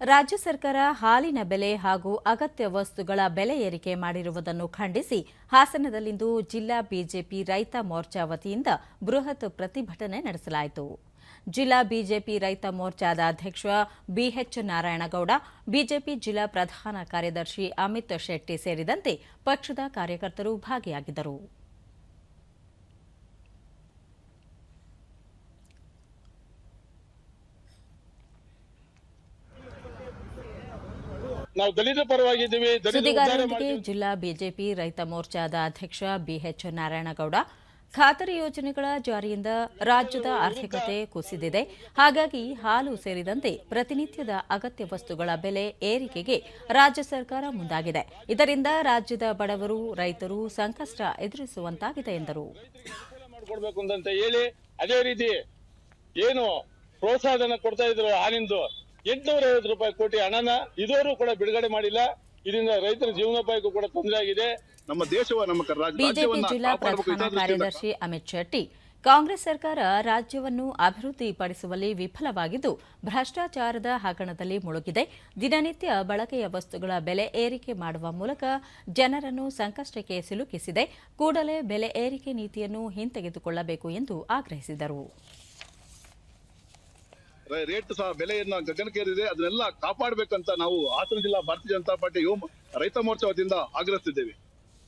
ರಾಜ್ಯ ಸರ್ಕಾರ ಹಾಲಿನ ಬೆಲೆ ಹಾಗೂ ಅಗತ್ಯ ವಸ್ತುಗಳ ಬೆಲೆ ಏರಿಕೆ ಮಾಡಿರುವುದನ್ನು ಖಂಡಿಸಿ ಹಾಸನದಲ್ಲಿಂದು ಜಿಲ್ಲಾ ಬಿಜೆಪಿ ರೈತ ಮೋರ್ಚಾ ವತಿಯಿಂದ ಬೃಹತ್ ಪ್ರತಿಭಟನೆ ನಡೆಸಲಾಯಿತು. ಜಿಲ್ಲಾ ಬಿಜೆಪಿ ರೈತ ಮೋರ್ಚಾದ ಅಧ್ಯಕ್ಷ ಬಿಎಚ್ ನಾರಾಯಣಗೌಡ, ಬಿಜೆಪಿ ಜಿಲ್ಲಾ ಪ್ರಧಾನ ಕಾರ್ಯದರ್ಶಿ ಅಮಿತ್ ಶೆಟ್ಟಿ ಸೇರಿದಂತೆ ಪಕ್ಷದ ಕಾರ್ಯಕರ್ತರು ಭಾಗಿಯಾಗಿದ್ದರು. ನಾವು ದಲಿತ ಪರವಾಗಿದ್ದೀವಿ ಸುದ್ದಿಗಾರರೊಂದಿಗೆ ಜಿಲ್ಲಾ ಬಿಜೆಪಿ ರೈತ ಮೋರ್ಚಾದ ಅಧ್ಯಕ್ಷ ಬಿಎಚ್ ನಾರಾಯಣಗೌಡ. ಖಾತರಿ ಯೋಜನೆಗಳ ಜಾರಿಯಿಂದ ರಾಜ್ಯದ ಆರ್ಥಿಕತೆ ಕುಸಿದಿದೆ. ಹಾಗಾಗಿ ಹಾಲು ಸೇರಿದಂತೆ ಪ್ರತಿನಿತ್ಯದ ಅಗತ್ಯ ವಸ್ತುಗಳ ಬೆಲೆ ಏರಿಕೆಗೆ ರಾಜ್ಯ ಸರ್ಕಾರ ಮುಂದಾಗಿದೆ. ಇದರಿಂದ ರಾಜ್ಯದ ಬಡವರು ರೈತರು ಸಂಕಷ್ಟ ಎದುರಿಸುವಂತಾಗಿದೆ ಎಂದರು. ಅದೇ ರೀತಿ ಏನು ಪ್ರೋತ್ಸಾಹ ಕೊಡ್ತಾ ಇದ್ರು ಹಾಲಿಂದು. ಎಂಟುನೂರ ಐವತ್ತು ರೂಪಾಯಿ ಕೋಟಿ ಹಣನ ಇದುವರೆಗೂ ಕೂಡ ಬಿಡುಗಡೆ ಮಾಡಿಲ್ಲ. ಇದರಿಂದ ರೈತರ ಜೀವನೋಪಾಯಕ್ಕೂ ಕೂಡ ತೊಂದರೆ ಆಗಿದೆ. ನಮ್ಮ ದೇಶವ ನಮ್ಮ ಬಿಜೆಪಿ ಜಿಲ್ಲಾ ಪ್ರಧಾನ ಕಾರ್ಯದರ್ಶಿ ಅಮಿತ್ ಶೆಟ್ಟಿ ಕಾಂಗ್ರೆಸ್ ಸರ್ಕಾರ ರಾಜ್ಯವನ್ನು ಅಭಿವೃದ್ಧಿಪಡಿಸುವಲ್ಲಿ ವಿಫಲವಾಗಿದ್ದು ಭ್ರಷ್ಟಾಚಾರದ ಹಗರಣದಲ್ಲಿ ಮುಳುಗಿದೆ. ದಿನನಿತ್ಯ ಬಳಕೆಯ ವಸ್ತುಗಳ ಬೆಲೆ ಏರಿಕೆ ಮಾಡುವ ಮೂಲಕ ಜನರನ್ನು ಸಂಕಷ್ಟಕ್ಕೆ ಸಿಲುಕಿಸಿದೆ. ಕೂಡಲೇ ಬೆಲೆ ಏರಿಕೆ ನೀತಿಯನ್ನು ಹಿಂತೆಗೆದುಕೊಳ್ಳಬೇಕು ಎಂದು ಆಗ್ರಹಿಸಿದರು. ರೇಟ್ ಸಹ ಬೆಲೆಯನ್ನ ಗಗನಕ್ಕೇರಿದೆ. ಅದನ್ನೆಲ್ಲ ಕಾಪಾಡಬೇಕಂತ ನಾವು ಹಾಸನ ಜಿಲ್ಲಾ ಭಾರತೀಯ ಜನತಾ ಪಾರ್ಟಿ ರೈತ ಮೋರ್ಚಾ ವತಿಯಿಂದ ಆಗ್ರಹಿಸ್ತಿದ್ದೇವೆ.